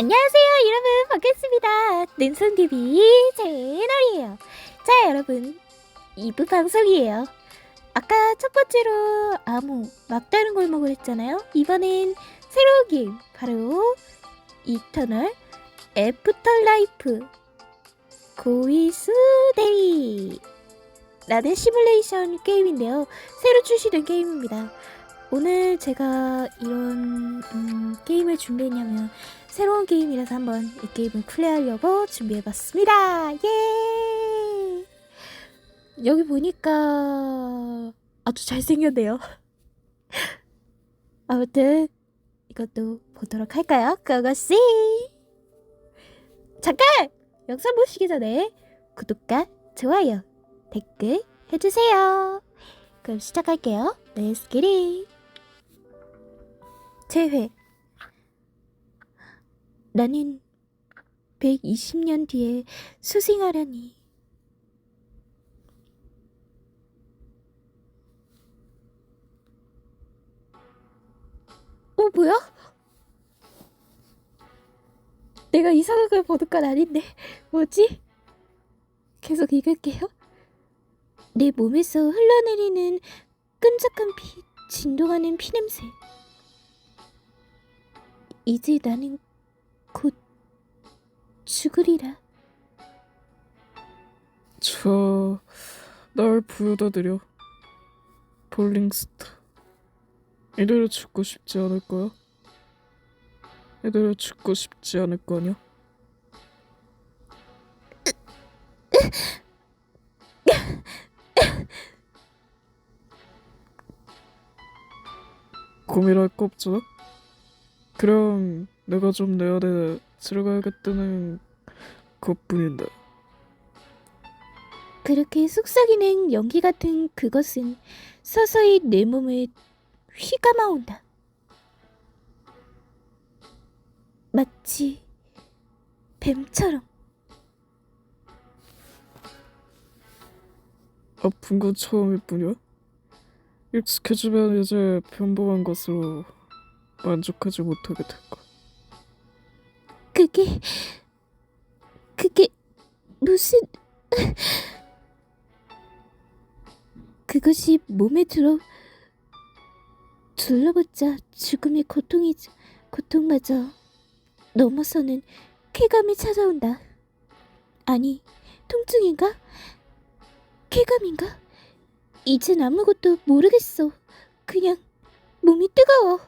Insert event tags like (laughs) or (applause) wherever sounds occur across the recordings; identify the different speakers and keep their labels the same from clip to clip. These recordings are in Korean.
Speaker 1: 안녕하세요 여러분. 반갑습니다. 능선TV 채널이에요. 자 여러분. 2부 방송이에요. 아까 첫 번째로 아무 막다른 골목을 했잖아요. 이번엔 새로운 게임. 바로 이터널 애프터라이프 고이수데이 라는 시뮬레이션 게임인데요. 새로 출시된 게임입니다. 오늘 제가 이런 음, 게임을 준비했냐면 새로운 게임이라서 한번 이 게임을 플레이하려고 준비해봤습니다. 예! 여기 보니까 아주 잘생겼네요. (laughs) 아무튼 이것도 보도록 할까요? 고고씨! 잠깐! 영상 보시기 전에 구독과 좋아요, 댓글 해주세요. 그럼 시작할게요. Let's get it! 재회 나는 120년 뒤에 수생하라니. 어, 뭐야? 내가 이상한 걸 보는 건 아닌데, 뭐지? 계속 읽을게요. 내 몸에서 흘러내리는 끈적한 피, 진동하는 피냄새. 이제 나는 곧 죽으리라.
Speaker 2: 자, 날 부여다 드려. 볼링스타. 이대로 죽고 싶지 않을 거야? 이대로 죽고 싶지 않을 거냐? 고민할 거 없잖아? 그럼 내가 좀내 안에 들어가야겠다는 것뿐인데.
Speaker 1: 그렇게 속삭이는 연기 같은 그것은 서서히 내 몸을 휘감아온다. 마치 뱀처럼.
Speaker 2: 아픈 건 처음일 뿐이야? 익숙해지면 이제 평범한 것으로 만족하지 못하게 될 거야.
Speaker 1: 그게 그게 무슨 그것이 몸에 들어 둘러붙자 죽음의 고통이 고통마저 넘어서는 쾌감이 찾아온다. 아니 통증인가? 쾌감인가? 이젠 아무것도 모르겠어. 그냥 몸이 뜨거워.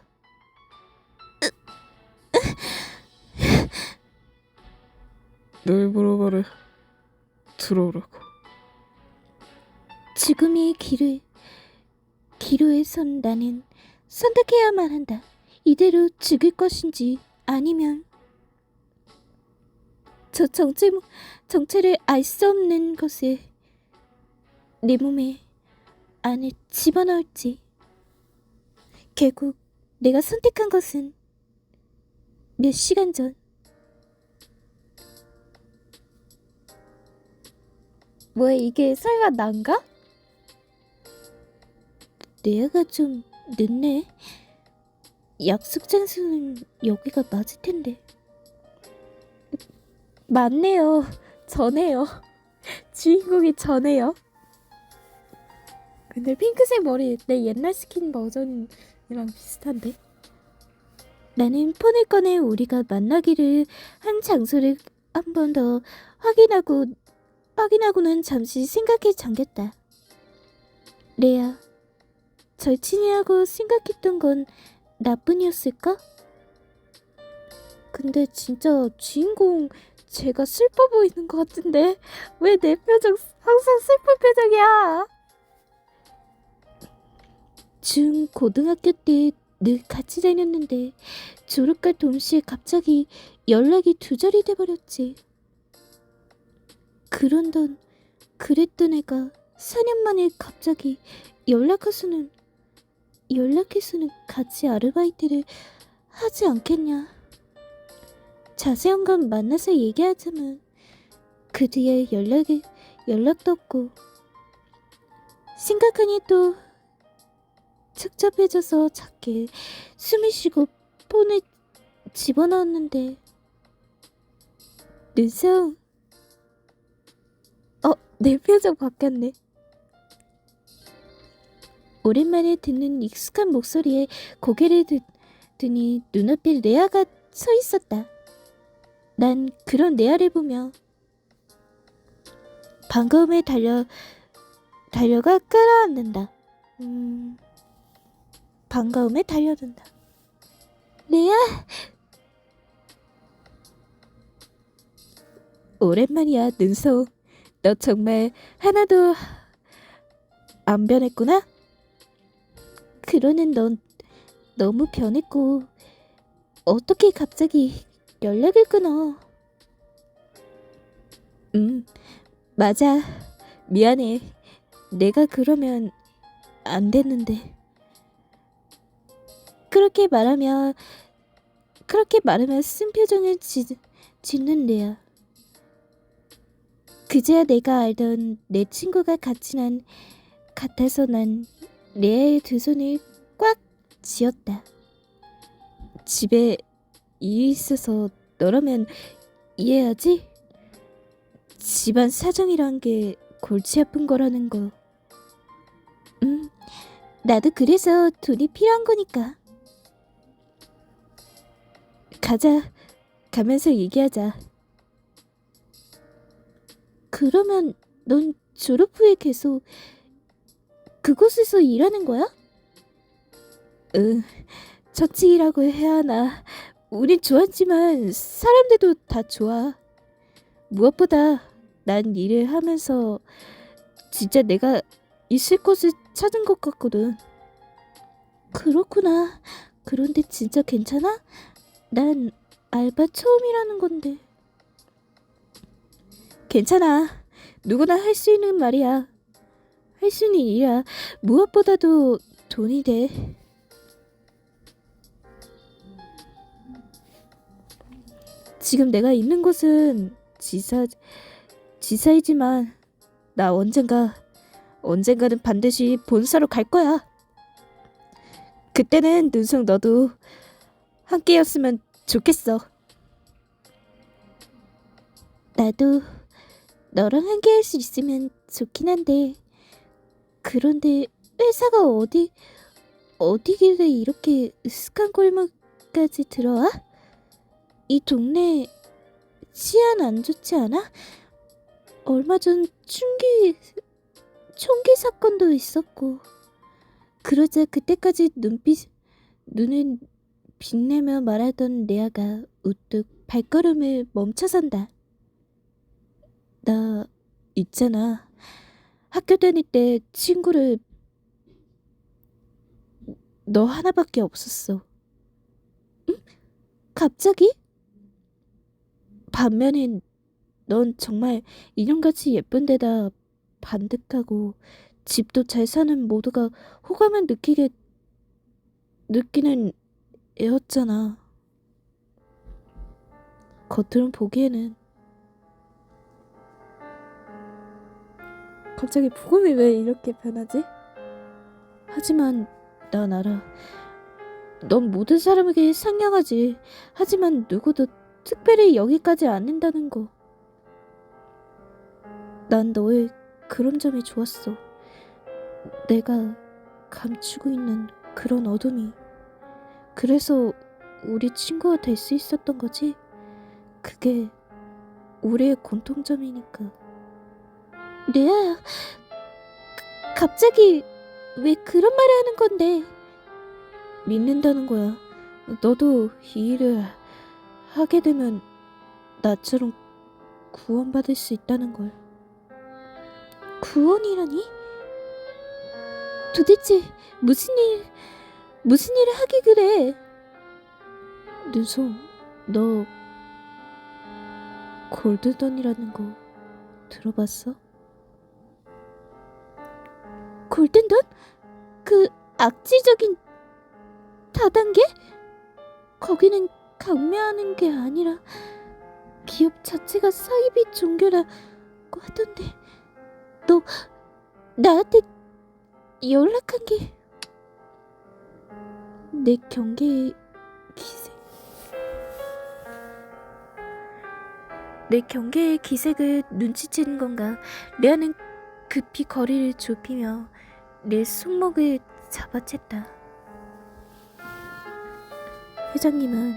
Speaker 2: 내 입으로 말해. 들어오라고.
Speaker 1: 죽음의 길을 기로에 선 나는 선택해야만 한다. 이대로 죽을 것인지 아니면 저 정체 정체를 알 수 없는 것을 내 몸에 안에 집어넣을지 결국 내가 선택한 것은 몇 시간 전 뭐야 이게 설마 난가? 뇌가 좀 늦네. 약속 장소는 여기가 맞을 텐데. 맞네요. 전해요. (laughs) 주인공이 전해요. 근데 핑크색 머리 내 옛날 스킨 버전이랑 비슷한데. 나는 폰을 꺼내 우리가 만나기를 한 장소를 한 번 더 확인하고 확인하고는 잠시 생각에 잠겼다. 레아, 절친이라고 생각했던 건 나뿐이었을까? 근데 진짜 주인공 제가 슬퍼 보이는 것 같은데 왜 내 표정 항상 슬픈 표정이야? 중 고등학교 때 늘 같이 다녔는데 졸업과 동시에 갑자기 연락이 두절이 돼버렸지. 그런던 그랬던 애가 4년 만에 갑자기 연락해서는 연락해서는 같이 아르바이트를 하지 않겠냐. 자세한 건 만나서 얘기하자면 그 뒤에 연락이 연락도 없고 생각하니 또 착잡해져서 작게 숨을 쉬고 폰을 집어넣었는데 눈송. 어, 내 표정 바뀌었네. 오랜만에 듣는 익숙한 목소리에 고개를 드, 드니 눈앞에 레아가 서 있었다. 난 그런 레아를 보며 반가움에 달려 달려가 끌어안는다. 음, 반가움에 달려든다. 레아, 오랜만이야, 눈소. 너 정말 하나도 안 변했구나? 그러는 넌 너무 변했고 어떻게 갑자기 연락을 끊어? 음, 맞아. 미안해. 내가 그러면 안 됐는데. 그렇게 말하면 그렇게 말하면 쓴 표정을 짓, 짓는 레야. 그제야 내가 알던 내 친구가 같이 난 같아서 난 레아의 두 손을 꽉 쥐었다. 집에 일이 있어서 너라면 이해하지? 집안 사정이란 게 골치 아픈 거라는 거. 음, 나도 그래서 돈이 필요한 거니까. 가자. 가면서 얘기하자. 그러면 넌 졸업 후에 계속 그곳에서 일하는 거야? 응, 처치라고 해야 하나. 우린 좋았지만 사람들도 다 좋아. 무엇보다 난 일을 하면서 진짜 내가 있을 곳을 찾은 것 같거든. 그렇구나. 그런데 진짜 괜찮아? 난 알바 처음이라는 건데. 괜찮아. 누구나 할 수 있는 말이야. 할 수 있는 일이야. 무엇보다도 돈이 돼. 지금 내가 있는 곳은 지사 지사이지만 나 언젠가 언젠가는 반드시 본사로 갈 거야. 그때는 눈송 너도 함께였으면 좋겠어. 나도 너랑 함께 할 수 있으면 좋긴 한데 그런데 회사가 어디 어디길래 이렇게 으슥한 골목까지 들어와? 이 동네 치안 안 좋지 않아? 얼마 전 총기 총기 사건도 있었고 그러자 그때까지 눈빛 눈을 빛내며 말하던 레아가 우뚝 발걸음을 멈춰선다. 나 있잖아. 학교 다닐 때 친구를 너 하나밖에 없었어. 응? 갑자기? 반면에 넌 정말 인형같이 예쁜 데다 반듯하고 집도 잘 사는 모두가 호감을 느끼게 느끼는 애였잖아. 겉으론 보기에는 갑자기 부금이 왜 이렇게 변하지? 하지만 난 알아. 넌 모든 사람에게 상냥하지. 하지만 누구도 특별히 여기까지 않는다는 거. 난 너의 그런 점이 좋았어. 내가 감추고 있는 그런 어둠이. 그래서 우리 친구가 될 수 있었던 거지? 그게 우리의 공통점이니까. 레아야, 가- 갑자기 왜 그런 말을 하는 건데? 믿는다는 거야. 너도 이 일을 하게 되면 나처럼 구원받을 수 있다는 걸. 구원이라니? 도대체 무슨 일, 무슨 일을 하기 그래? 눈송, 너 골드던이라는 거 들어봤어? 골든던? 그 악질적인 다단계? 거기는 강매하는 게 아니라 기업 자체가 사이비 종교라고 하던데 너 나한테 연락한 게 내 경계의 기세 내 경계의 기색을 눈치채는 건가? 레아는 급히 거리를 좁히며 내 손목을 잡아챘다. 회장님은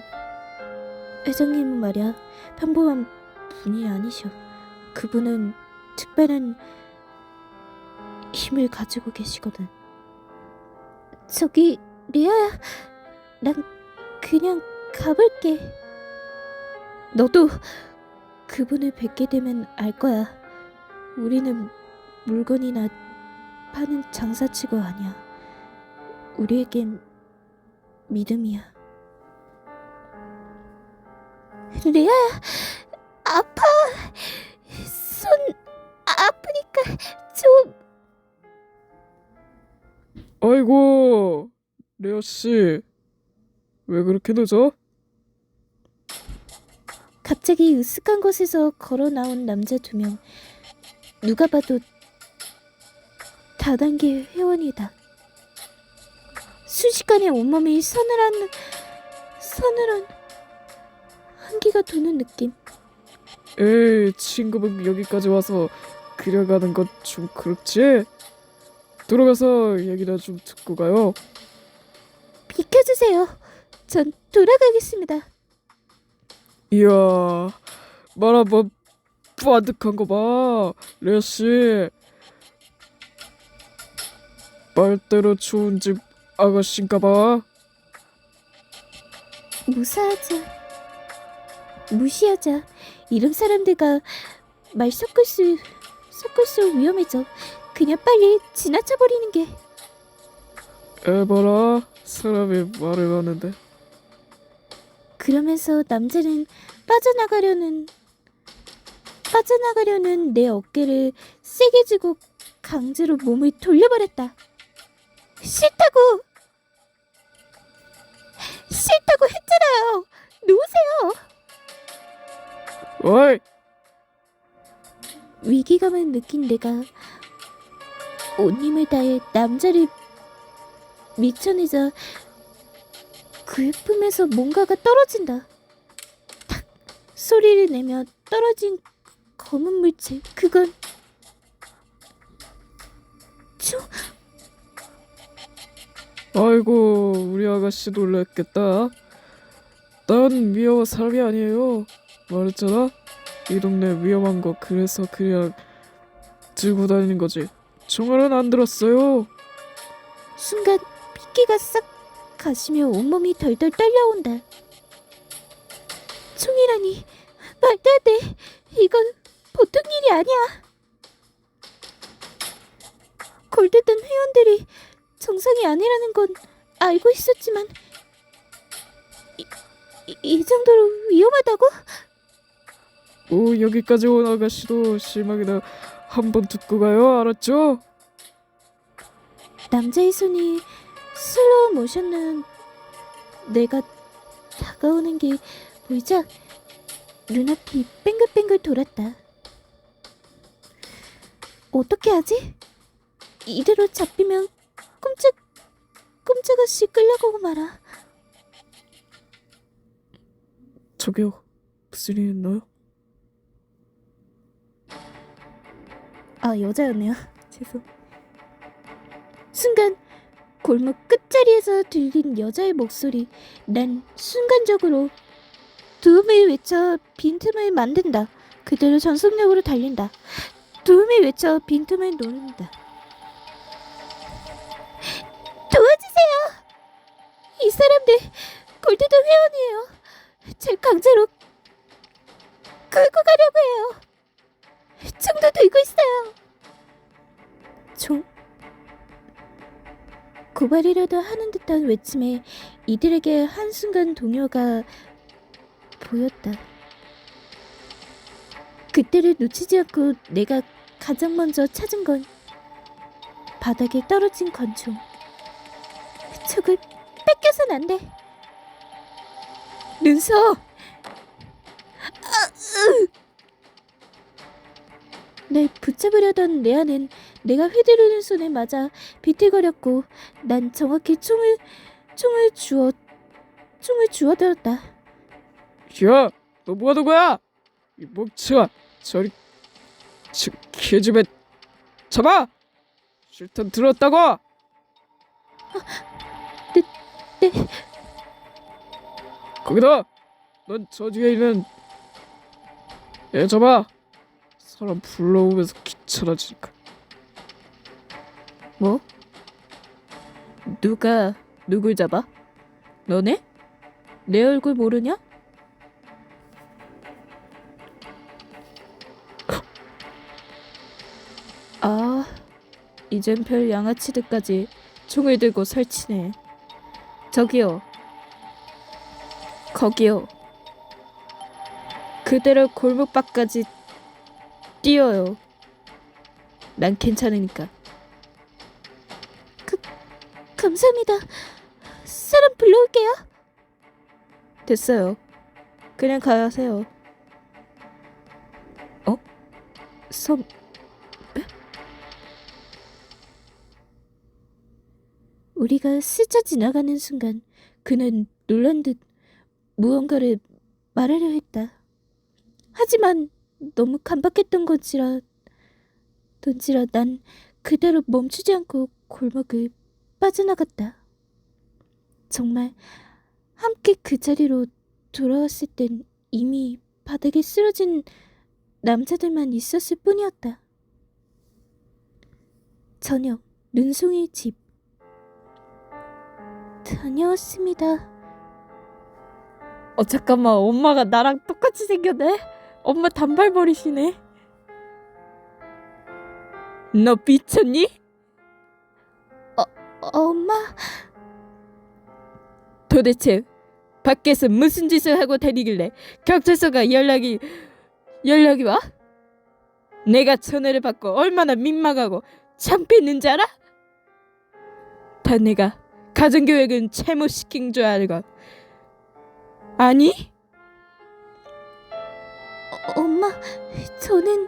Speaker 1: 회장님은 말이야 평범한 분이 아니셔. 그분은 특별한 힘을 가지고 계시거든. 저기 리아야, 난 그냥 가볼게. 너도 그분을 뵙게 되면 알 거야. 우리는 물건이나 파는 장사치고 아니야. 우리에겐 믿음이야. 리아야, 아파. 손 아프니까 좀
Speaker 2: 아이고, 레아 씨. 왜 그렇게 늦어?
Speaker 1: 갑자기 으슥한 곳에서 걸어 나온 남자 두 명. 누가 봐도 다단계 회원이다. 순식간에 온몸이 서늘한 서늘한 한기가 도는 느낌.
Speaker 2: 에이, 친구분 여기까지 와서 그려가는 것좀 그렇지? 들어가서 얘기나 좀 듣고 가요.
Speaker 1: 비켜주세요. 전 돌아가겠습니다.
Speaker 2: 이야, 말 한번 뿌아득한 거 봐, 레아 씨. 말대로 좋은 집 아가씨인가 봐.
Speaker 1: 무사하자. 무시하자. 이런 사람들과 말 섞을 수 섞을수록 위험해져. 그냥 빨리 지나쳐 버리는 게.
Speaker 2: 에바라, 사람이 말을 하는데.
Speaker 1: 그러면서 남자는 빠져나가려는 빠져나가려는 내 어깨를 세게 쥐고 강제로 몸을 돌려버렸다. 싫다고. 싫다고 했잖아요. 놓으세요.
Speaker 2: 어이,
Speaker 1: 위기감을 느낀 내가 온 힘을 다해 남자를 밀쳐내자 그의 품에서 뭔가가 떨어진다. 탁 소리를 내며 떨어진 검은 물체 그건 총
Speaker 2: 아이고, 우리 아가씨 놀랐겠다. 난 위험한 사람이 아니에요. 말했잖아. 이 동네 위험한 거 그래서 그냥 들고 다니는 거지. 총알은 안 들었어요.
Speaker 1: 순간 핏기가 싹 가시며 온몸이 덜덜 떨려온다. 총이라니 말도 안 돼. 이건 보통 일이 아니야. 골드든 회원들이 정상이 아니라는 건 알고 있었지만 이, 이, 이 정도로 위험하다고?
Speaker 2: 오, 여기까지 온 아가씨도 실망이다. 한번 듣고 가요. 알았죠?
Speaker 1: 남자의 손이 슬로우 모션은 내가 다가오는 게 보이자 눈앞이 뱅글뱅글 돌았다. 어떻게 하지? 이대로 잡히면 꼼짝 꼼짝없이 끌려가고 말아.
Speaker 2: 저기요. 무슨 일 있나요?
Speaker 1: 아 여자였네요. (laughs) 죄송. 순간 골목 끝자리에서 들린 여자의 목소리. 난 순간적으로 도움을 외쳐 빈틈을 만든다. 그대로 전속력으로 달린다. 도움을 외쳐 빈틈을 노린다. 사람들 골드도 회원이에요. 절 강제로 끌고 가려고 해요. 총도 들고 있어요. 총? 고발이라도 하는 듯한 외침에 이들에게 한순간 동요가 보였다. 그때를 놓치지 않고 내가 가장 먼저 찾은 건 바닥에 떨어진 권총. 저걸 뺏겨선 안 돼. 으! 날 붙잡으려던 레아는 내가 휘두르는 손에 맞아 비틀거렸고 난 정확히 총을 총을 주어 총을 주워들었다.
Speaker 2: 야, 너 뭐하는 거야? 이 목차 저리 저 개집애 잡아 실탄 들었다고
Speaker 1: 네. (laughs)
Speaker 2: 거기다 넌저 뒤에 있는 얘 잡아 사람 불러오면서 귀찮아지니까
Speaker 1: 뭐? 누가 누굴 잡아? 너네? 내 얼굴 모르냐? 아, 이젠 별 양아치들까지 총을 들고 설치네. 저기요. 거기요. 그대로 골목 밖까지 뛰어요. 난 괜찮으니까. 감사합니다. 사람 불러올게요. 됐어요. 그냥 가세요. 어? 선... 우리가 스쳐 지나가는 순간 그는 놀란 듯 무언가를 말하려 했다. 하지만 너무 간박했던 건지라 던지라 난 그대로 멈추지 않고 골목을 빠져나갔다. 정말 함께 그 자리로 돌아왔을 땐 이미 바닥에 쓰러진 남자들만 있었을 뿐이었다. 저녁, 눈송이 집. 다녀왔습니다. 어, 잠깐만. 엄마가 나랑 똑같이 생겼네? 엄마 단발머리시네. 너 미쳤니? 엄마 도대체 밖에서 무슨 짓을 하고 다니길래 경찰서가 연락이 연락이 와? 내가 전화를 받고 얼마나 민망하고 창피했는지 알아? 다 내가 가정교육은 채무시킨 줄 알고 아니? 어, 엄마 저는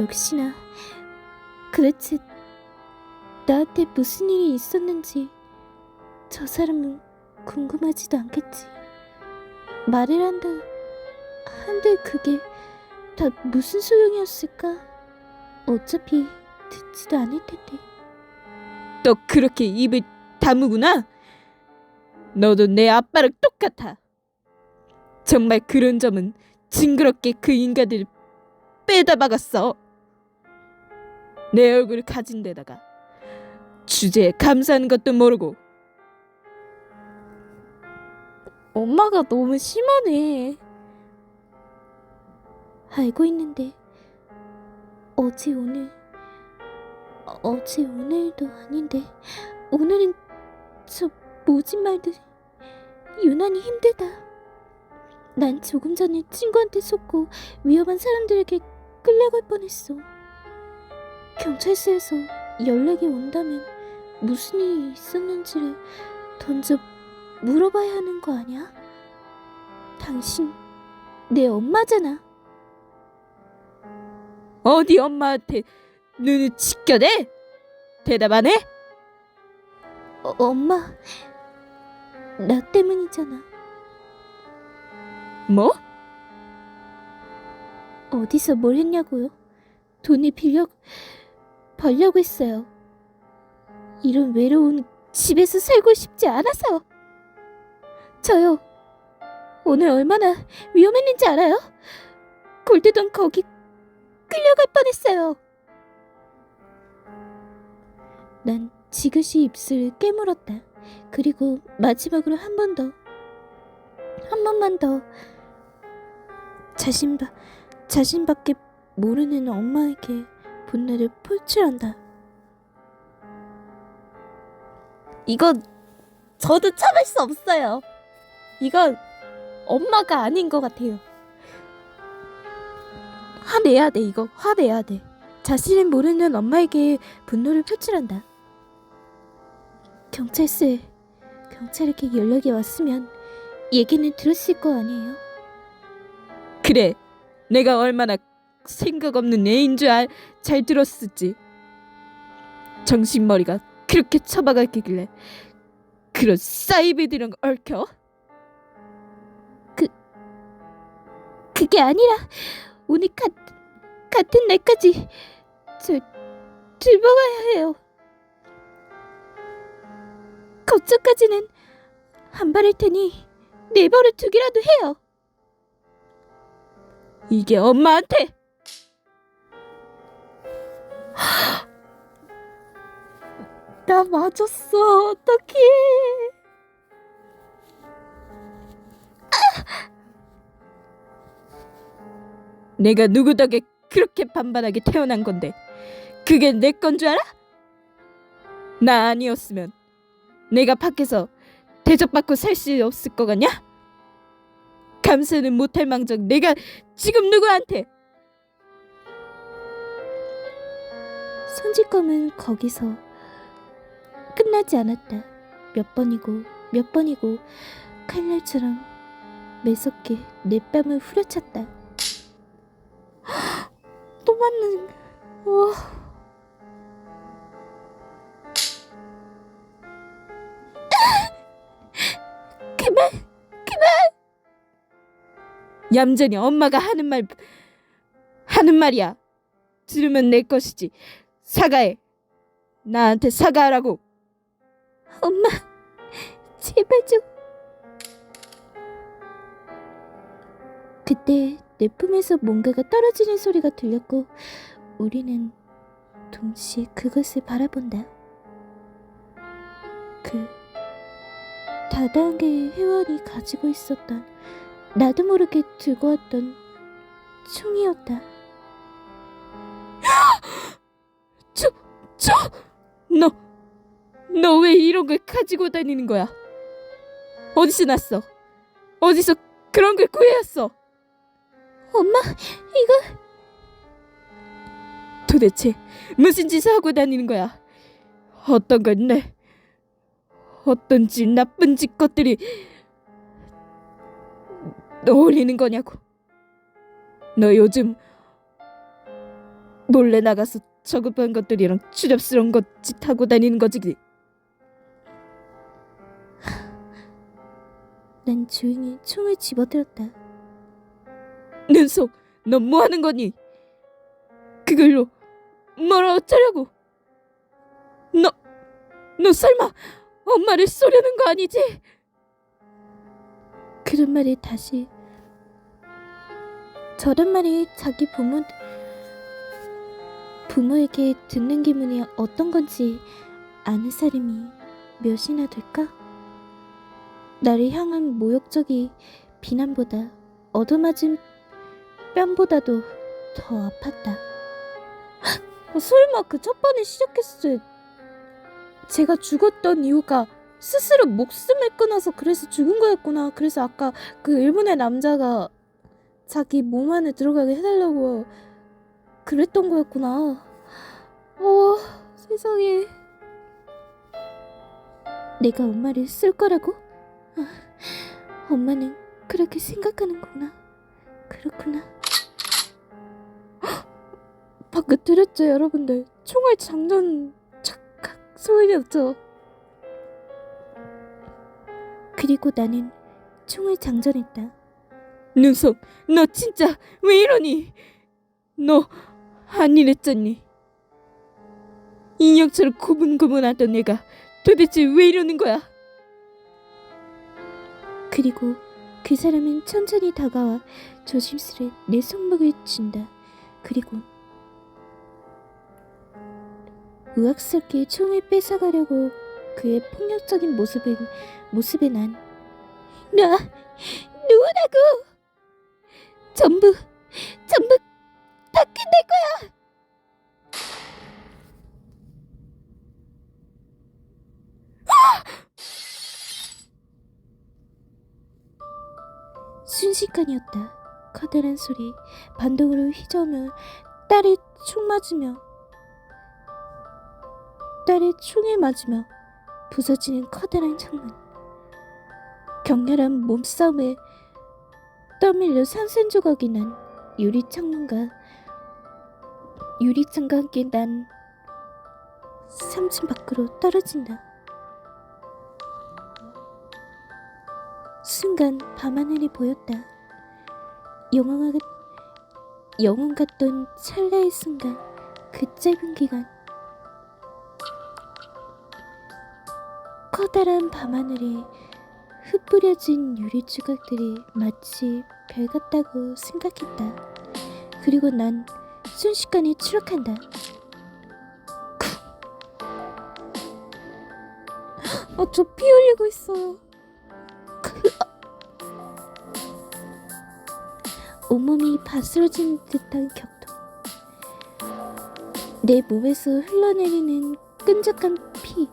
Speaker 1: 역시나 그렇지 나한테 무슨 일이 있었는지 저 사람은 궁금하지도 않겠지. 말을 한다 한들 그게 다 무슨 소용이었을까? 어차피 듣지도 않을 텐데. 너 그렇게 입을 다무구나? 너도 내 아빠랑 똑같아. 정말 그런 점은 징그럽게 그 인간들을 빼다 박았어. 내 얼굴을 가진 데다가 주제에 감사하는 것도 모르고 엄마가 너무 심하네 알고 있는데 어제 오늘 어- 어제 오늘도 아닌데 오늘은 저 모진 말들 유난히 힘들다 난 조금 전에 친구한테 속고 위험한 사람들에게 끌려갈 뻔했어 경찰서에서 연락이 온다면 무슨 일이 있었는지를 던져 물어봐야 하는 거 아니야? 당신 내 엄마잖아. 어디 엄마한테 눈을 치켜대? 대답 안 해? 어, 엄마, 나 때문이잖아. 뭐? 어디서 뭘 했냐고요? 돈을 빌려 벌려고 했어요. 이런 외로운 집에서 살고 싶지 않아서. 저요. 오늘 얼마나 위험했는지 알아요? 골드돈 거기 끌려갈 뻔했어요. 난 지그시 입술을 깨물었다. 그리고 마지막으로 한 번 더, 한 번만 더 자신바 자신밖에 모르는 엄마에게 분노를 표출한다. 이건 저도 참을 수 없어요. 이건 엄마가 아닌 것 같아요. 화내야 돼, 이거. 화내야 돼. 자신을 모르는 엄마에게 분노를 표출한다. 경찰서에 경찰에게 연락이 왔으면 얘기는 들었을 거 아니에요? 그래, 내가 얼마나 생각 없는 애인 줄잘 들었을지. 정신머리가 그렇게 처박았길래 그런 사이비들이랑 얽혀? 그 그게 아니라 오늘 가, 같은 날까지 저 즐거워야 해요. 걱정까지는 안 바랄 테니 내버려 두기라도 해요. 이게 엄마한테 나 맞았어. 어떡해. 내가 누구 덕에 그렇게 반반하게 태어난 건데 그게 내 건 줄 알아? 나 아니었으면 내가 밖에서 대접받고 살 수 없을 거 같냐? 감수는 못할 망정 내가 지금 누구한테 손짓검은 거기서 끝나지 않았다. 몇 번이고 몇 번이고 칼날처럼 매섭게 내 뺨을 후려쳤다. (gasps) 또 맞는 와. 얌전히 엄마가 하는 말 하는 말이야. 들으면 내 것이지. 사과해. 나한테 사과하라고. 엄마 제발 좀. 그때 내 품에서 뭔가가 떨어지는 소리가 들렸고 우리는 동시에 그것을 바라본다. 개의 회원이 가지고 있었던 나도 모르게 들고 왔던 총이었다. 저, 저, 너, 너 왜 이런 걸 가지고 다니는 거야? 어디서 났어? 어디서 그런 걸 구해왔어? 엄마, 이거 도대체 무슨 짓을 하고 다니는 거야? 어떤 건데? 어떤 짓 나쁜 짓 것들이 어울리는 거냐고? 너 요즘 몰래 나가서 저급한 것들이랑 추접스러운 것짓 하고 다니는 거지? 난 조용히 총을 집어들었다. 눈속, 너뭐 하는 거니? 그걸로 뭘 어쩌려고? 너, 너 설마 엄마를 쏘려는 거 아니지? 그런 말이 다시 저런 말이 자기 부모 부모에게 듣는 기분이 어떤 건지 아는 사람이 몇이나 될까? 나를 향한 모욕적이 비난보다 얻어맞은 뺨보다도 더 아팠다. 어, (gasps) 설마 그 첫 번에 시작했을 때 제가 죽었던 이유가 스스로 목숨을 끊어서 그래서 죽은 거였구나. 그래서 아까 그 일본의 남자가 자기 몸 안에 들어가게 해달라고 그랬던 거였구나. 어, 세상에. 내가 엄마를 쓸 거라고? 아, 엄마는 그렇게 생각하는구나. 그렇구나. 방금 들었죠, 여러분들? 총알 장전 착각 소리였죠. 그리고 나는 총을 장전했다. 눈속, 너 진짜 왜 이러니? 너 안 이랬잖니? 인형처럼 고분고분하던 애가 도대체 왜 이러는 거야? 그리고 그 사람은 천천히 다가와 조심스레 내 손목을 쥔다. 그리고 의학스럽게 총을 뺏어가려고 그의 폭력적인 모습은 모습에 난 나, 누구라고? 전부, 전부 다 끝낼 거야. 순식간이었다. 커다란 소리, 반동으로 휘저으며 딸을 총 맞으며 딸의 총에 맞으며 부서지는 커다란 창문. 격렬한 몸싸움에 떠밀려 산산조각이 난 유리 창문과 유리창과 함께 난 3층 밖으로 떨어진다. 순간 밤하늘이 보였다. 영원 같던 찰나의 순간 그 짧은 기간 커다란 밤하늘에 흩뿌려진 유리 조각들이 마치 별 같다고 생각했다. 그리고 난 순식간에 추락한다. 아, 저 피 흘리고 있어요. 온몸이 바스러진 듯한 격동. 내 몸에서 흘러내리는 끈적한 피,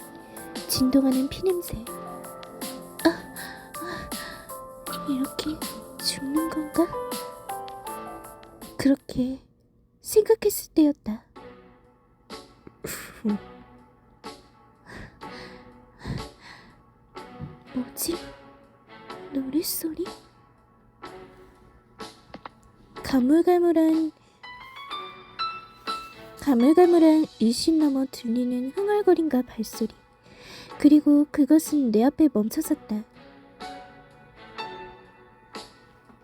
Speaker 1: 진동하는 피냄새. 아, 아, 이렇게 죽는 건가? 그렇게 생각했을 때였다. 뭐지? 노랫소리? 가물가물한 가물가물한 일신 넘어 들리는 흥얼거림과 발소리 그리고 그것은 내 앞에 멈춰섰다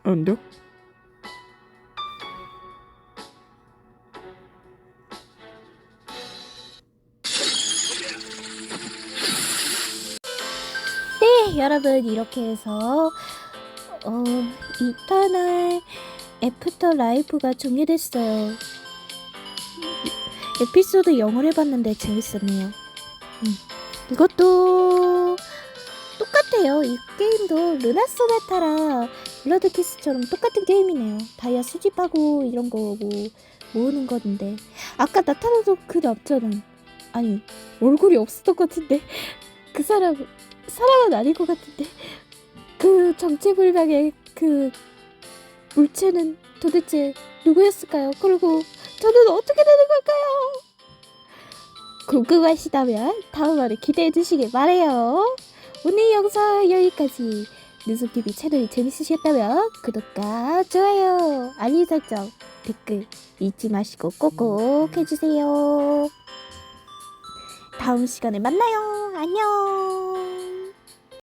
Speaker 2: 안녕?
Speaker 1: 네 여러분 이렇게 해서 어 이터널 애프터 라이프가 종료됐어요 에피소드 0을 해봤는데 재밌었네요 음. 이것도 똑같아요. 이 게임도 르나 소나타랑 블러드 키스처럼 똑같은 게임이네요. 다이아 수집하고 이런 거고 모으는 건데. 아까 나타나던 그 남자는 아니 얼굴이 없었던 것 같은데. (laughs) 그 사람 사람은 아닐 것 같은데. 그 정체불명의 그 물체는 도대체 누구였을까요? 그리고 저는 어떻게 되는 걸까요? 궁금하시다면 다음화를 기대해 주시길 바래요. 오늘 영상 여기까지. 눈썹TV 채널이 재밌으셨다면 구독과 좋아요, 알림 설정, 댓글 잊지 마시고 꼭꼭 해주세요. 다음 시간에 만나요. 안녕.